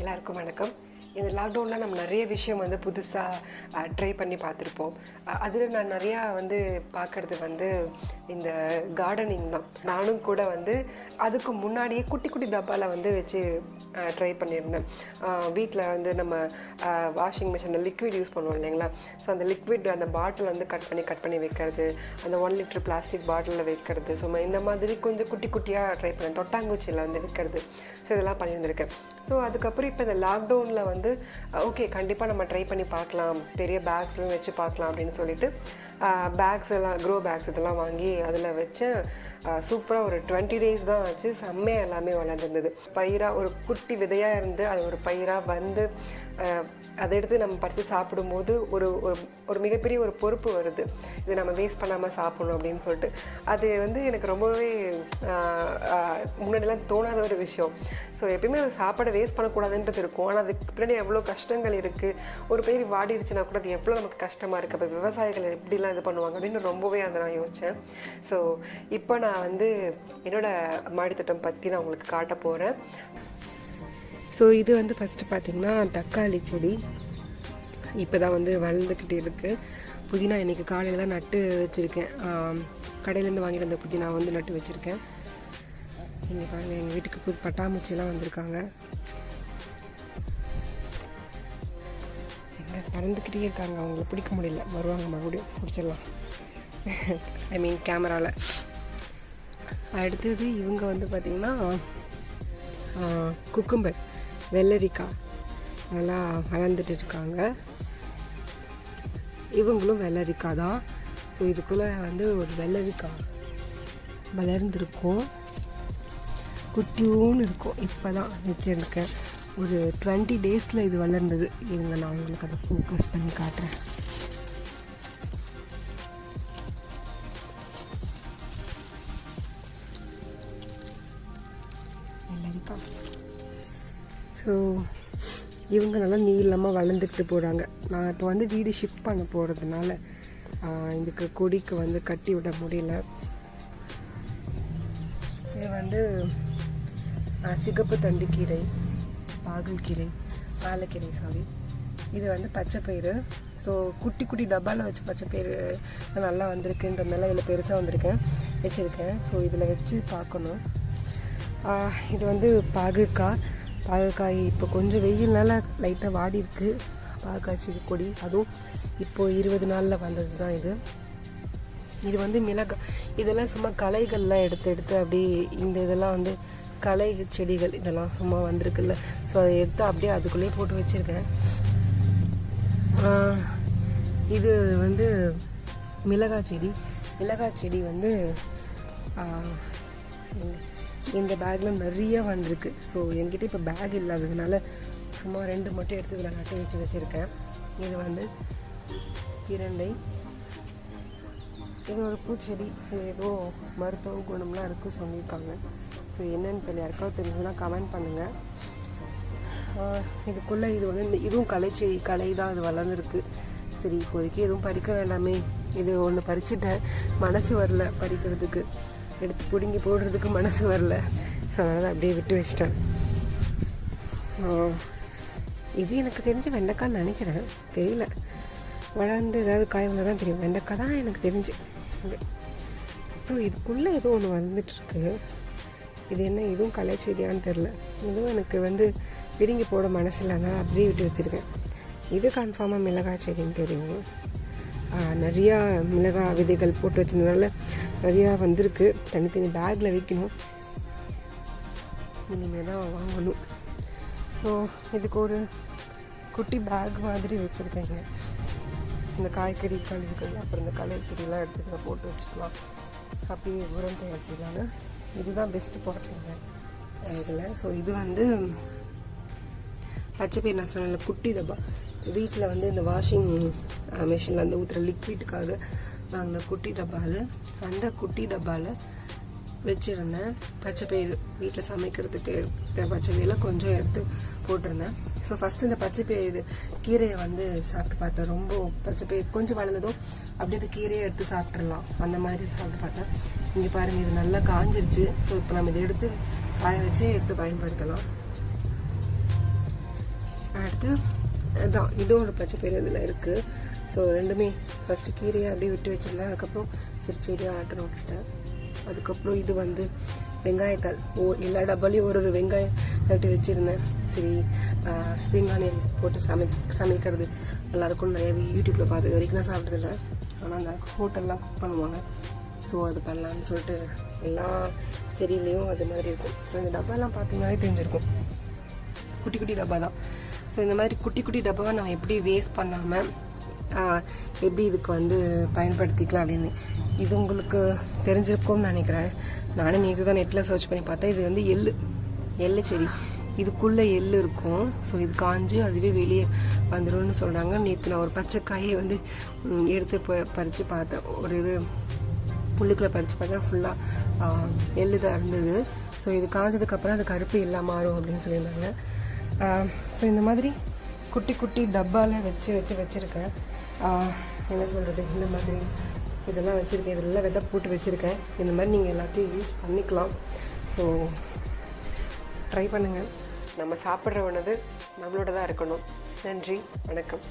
எல்லாருக்கும் வணக்கம். இந்த லாக்டவுனில் நம்ம நிறைய விஷயம் வந்து புதுசாக ட்ரை பண்ணி பார்த்துருப்போம். அதில் நான் நிறையா வந்து பார்க்குறது வந்து இந்த கார்டனிங் தான். நானும் கூட வந்து அதுக்கு முன்னாடியே குட்டி குட்டி டப்பாவில் வந்து வச்சு ட்ரை பண்ணியிருந்தேன். வீட்டில் வந்து நம்ம வாஷிங் மிஷினில் லிக்விட் யூஸ் பண்ணுவோம் இல்லைங்களா? ஸோ அந்த லிக்விட் அந்த பாட்டில் வந்து கட் பண்ணி கட் பண்ணி வைக்கிறது அந்த ஒன் லிட்டர் பிளாஸ்டிக் பாட்டிலில் வைக்கிறது. ஸோ இந்த மாதிரி கொஞ்சம் குட்டி குட்டியாக ட்ரை பண்ணேன். தொட்டாங்குச்சியில் வந்து வைக்கிறது. ஸோ இதெல்லாம் பண்ணியிருந்திருக்கேன். ஸோ அதுக்கப்புறம் இப்போ இந்த லாக்டவுனில் வந்து ஓகே கண்டிப்பாக நம்ம ட்ரை பண்ணி பார்க்கலாம். பெரிய பேக்ஸ்லாம் வச்சு பார்க்கலாம் அப்படின்னு சொல்லிட்டு பேக்ஸ் எல்லாம் க்ரோ பேக்ஸ் இதெல்லாம் வாங்கி அதில் வச்சேன் சூப்பராக ஒரு டுவெண்ட்டி டேஸ் தான் ஆச்சு. செம்மையாக எல்லாமே வளர்ந்துருந்தது. பயிராக ஒரு குட்டி விதையாக இருந்து அது ஒரு பயிராக வந்து அதை எடுத்து நம்ம பறித்து சாப்பிடும்போது ஒரு ஒரு ஒரு மிகப்பெரிய ஒரு பொறுப்பு வருது. இது நம்ம வேஸ்ட் பண்ணாமல் சாப்பிடணும் அப்படின்னு சொல்லிட்டு. அது வந்து எனக்கு ரொம்பவே முன்னாடிலாம் தோணாத ஒரு விஷயம். ஸோ எப்பயுமே அந்த சாப்பாடை வேஸ்ட் பண்ணக்கூடாதுன்றது இருக்கும். ஆனால் அதுக்கு பின்னாடி எவ்வளோ கஷ்டங்கள் இருக்குது ஒரு பயிர் வாடிடுச்சுன்னா கூட அது எவ்வளோ நமக்கு கஷ்டமாக இருக்குது அப்போ விவசாயிகள் எப்படிலாம் இது பண்ணுவாங்க அப்படின்னு ரொம்பவே அதை நான் யோசித்தேன் ஸோ இப்போ நான் வந்து என்னோட மாடித்தோட்டம் பற்றி நான் உங்களுக்கு காட்ட போகிறேன் ஸோ இது வந்து ஃபஸ்ட்டு பார்த்திங்கன்னா தக்காளி செடி. இப்போ தான் வந்து வளர்ந்துக்கிட்டு இருக்குது புதினா இன்றைக்கி காலையில் தான் நட்டு வச்சுருக்கேன். கடையிலேருந்து வாங்கிட்டு வந்த புதினா வந்து நட்டு வச்சுருக்கேன். இங்கே பாருங்கள் எங்கள் வீட்டுக்கு புது பட்டாம்பூச்சிலாம் வந்திருக்காங்க. எங்கே பறந்துக்கிட்டே இருக்காங்க அவங்கள பிடிக்க முடியல. வருவாங்க மறுபடியும் பிடிச்சிடலாம். ஐ மீன் கேமராவில் அடுத்தது இவங்க வந்து பார்த்திங்கன்னா குக்கும்பர் வெள்ளரிக்காய் நல்லா வளர்ந்துட்டு இருக்காங்க. இவங்களும் வெள்ளரிக்காய் தான் ஸோ இதுக்குள்ளே வந்து ஒரு வெள்ளரிக்காய் வளர்ந்துருக்கும். குட்டியூன்னு இருக்கும். இப்போ தான் வச்சுருக்கேன் ஒரு டுவெண்ட்டி டேஸில் இது வளர்ந்தது. இவங்க நான் உங்களுக்கு அதை ஃபோக்கஸ் பண்ணி காட்டுறேன். ஸோ இவங்க நல்லா நீளமாக வளர்ந்துக்கிட்டு போகிறாங்க நான் இப்போ வந்து வீடு ஷிஃப்ட் பண்ண போகிறதுனால இதுக்கு கொடிக்கு வந்து கட்டி விட முடியல. இது வந்து சிகப்பு தண்டுக்கீரை பாகல்கீரை பாலக்கீரை சாரி இது வந்து பச்சை பயிறு. ஸோ குட்டி குட்டி டப்பாவில் வச்சு பச்சை பயிறு நல்லா வந்திருக்குன்றதுனால இதில் பெருசாக வந்திருக்கேன். வச்சுருக்கேன். ஸோ இதில் வச்சு பார்க்கணும். இது வந்து பாகற்காய் பாகற்காய் இப்போ கொஞ்சம் வெயில்னால லைட்டாக வாடி இருக்குது பாகற்காய் செடி கொடி. அதுவும் இப்போது இருபது நாளில் வந்தது தான் இது. இது வந்து மிளகாய் இதெல்லாம் சும்மா களைகள்லாம் எடுத்து எடுத்து அப்படியே இந்த இதெல்லாம் வந்து களை செடிகள் இதெல்லாம் சும்மா வந்திருக்குல்ல. ஸோ அதை எடுத்து அப்படியே அதுக்குள்ளேயே போட்டு வச்சுருக்கேன். இது வந்து மிளகாய் செடி. மிளகாய் செடி வந்து இந்த- பேக்கில் நிறைய வந்திருக்கு. ஸோ என்கிட்ட இப்போ பேக் இல்லாததுனால சும்மா ரெண்டு மட்டும் எடுத்து இதில் நட்டு வச்சு வச்சுருக்கேன். இது வந்து இரண்டை. இது ஒரு பூச்செடி. இது ஏதோ மருத்துவ குணம்லாம் இருக்குன்னு சொல்லியிருக்காங்க. ஸோ என்னன்னு தெரியல யாருக்காவது தெரிஞ்சதுன்னா கமெண்ட் பண்ணுங்கள் இதுக்குள்ளே இது வந்து இந்த இதுவும் கலை செய் கலை தான் அது வளர்ந்துருக்கு. சரி இப்போதைக்கு எதுவும் பறிக்க வேண்டாமே. இது ஒன்று பறிச்சுட்டேன். மனசு வரல பறிக்கிறதுக்கு எடுத்து பிடுங்கி போடுறதுக்கு மனசு வரல. ஸோ அதனால் அப்படியே விட்டு வச்சிட்டேன். இது எனக்கு தெரிஞ்சு வெண்டைக்காய் நினைக்கிறேன். தெரியல. வளர்ந்து ஏதாவது காய் வந்தால் தான் தெரியும். வெண்டைக்காய் தான் எனக்கு தெரிஞ்சு. இது. அப்புறம் இதுக்குள்ளே ஏதோ ஒன்று வந்துட்டுருக்கு. இது என்ன இதுவும் கலை செய்தியான்னு தெரில இதுவும் எனக்கு வந்து பிடுங்கி போட மனசு இல்லாதனால அப்படியே விட்டு வச்சுருக்கேன். இது கன்ஃபார்மாக மிளகாய் செடின்னு தெரியும். நிறையா மிளகாய் விதைகள் போட்டு வச்சதுனால நிறையா வந்திருக்கு. தனித்தனி பேக்கில் வைக்கணும். இனிமேல் தான் வாங்கணும். ஸோ இதுக்கு ஒரு குட்டி பேக் மாதிரி வச்சுருக்கேங்க. இந்த காய்கறி கழிவுகள் அப்புறம் இந்த களை செடியெல்லாம் எடுத்து போட்டு வச்சுக்கலாம். அப்படியே உரம் தயாரிச்சிக்கலான்னு இதுதான் பெஸ்ட்டு போட்டுருங்க இதில் ஸோ இது வந்து பச்சை பயிர் நான் சொன்ன குட்டி டப்பா. வீட்டில் வந்து இந்த வாஷிங் மிஷினில் uh, வந்து ஊற்றுற லிக்விடுக்காக வாங்கின குட்டி டப்பா அது. அந்த குட்டி டப்பாவில் வச்சுருந்தேன். பச்சை பயிர் வீட்டில் சமைக்கிறதுக்கு எடுத்த பச்சை பயிரெலாம் கொஞ்சம் எடுத்து போட்டிருந்தேன். ஸோ ஃபஸ்ட்டு இந்த பச்சை பயிர் கீரையை வந்து சாப்பிட்டு பார்த்தேன். ரொம்ப பச்சை பயிர் கொஞ்சம் வளர்ந்ததும் அப்படியே அந்த கீரையை எடுத்து சாப்பிட்றலாம் அந்த மாதிரி சாப்பிட்டு பார்த்தேன். இங்கே பாருங்கள் இது நல்லா காஞ்சிருச்சு. ஸோ இப்போ நம்ம இதை எடுத்து காய வச்சு எடுத்து பயன்படுத்தலாம். அடுத்து அதுதான் இதுவும் ஒரு பச்சை பயிர் இதில் இருக்குது ஸோ ரெண்டுமே ஃபஸ்ட்டு கீரையை அப்படியே விட்டு வச்சுருந்தேன். அதுக்கப்புறம் சரி செடியாக ஆட்டணும் விட்டுட்டேன். அதுக்கப்புறம் இது வந்து வெங்காயத்தால் ஓ எல்லா டப்பாலையும் ஒரு ஒரு வெங்காயம் நட்டு வச்சுருந்தேன். சரி ஸ்ப்ரிங் ஆனியன் போட்டு சமைச்சு சமைக்கிறது. நல்லாயிருக்கும் நிறைய யூடியூப்பில் பார்த்து வரைக்கும் நான் சாப்பிட்டதில்ல. ஆனால் அந்த ஹோட்டல்லாம் குக் பண்ணுவாங்க. ஸோ அது பண்ணலான்னு சொல்லிட்டு எல்லா செடியிலையும் அது மாதிரி இருக்கும். ஸோ இந்த டப்பாலாம் பார்த்தீங்கன்னாலே தெரிஞ்சிருக்கும். குட்டி குட்டி டப்பா தான் ஸோ இந்த மாதிரி குட்டி குட்டி டப்பாவை நான் எப்படி வேஸ்ட் பண்ணாமல் எப்படி இதுக்கு வந்து பயன்படுத்திக்கலாம் அப்படின்னு. இது உங்களுக்கு தெரிஞ்சிருக்கும்னு நினைக்கிறேன். நானும் நேற்று தான் நெட்டில் சர்ச் பண்ணி பார்த்தேன் இது வந்து எள்ளு எள்ளு செடி. இதுக்குள்ளே எள் இருக்கும். ஸோ இது காஞ்சு அதுவே வெளியே வந்துடும்னு சொல்கிறாங்க நேற்று நான் ஒரு பச்சை காயை வந்து எடுத்து ப பறித்து பார்த்தேன். ஒரு இது புல்லுக்குள்ளே பறித்து பார்த்தா ஃபுல்லாக எள்ளு தான் இருந்தது. ஸோ இது காஞ்சதுக்கப்புறம் அது கருப்பு எல்லாம் மாறும் அப்படின்னு சொல்லியிருந்தாங்க. ஸோ இந்த மாதிரி குட்டி குட்டி டப்பாவில் வச்சு வச்சு வச்சுருக்கேன். என்ன சொல்கிறது இந்த மாதிரி இதெல்லாம் வச்சுருக்கேன். இதெல்லாம் விதை போட்டு வச்சுருக்கேன். இந்த மாதிரி நீங்கள் எல்லாத்தையும் யூஸ் பண்ணிக்கலாம். ஸோ ட்ரை பண்ணுங்கள் நம்ம சாப்பிட்ற உணவு நம்மளோட தான் இருக்கணும். நன்றி. வணக்கம்.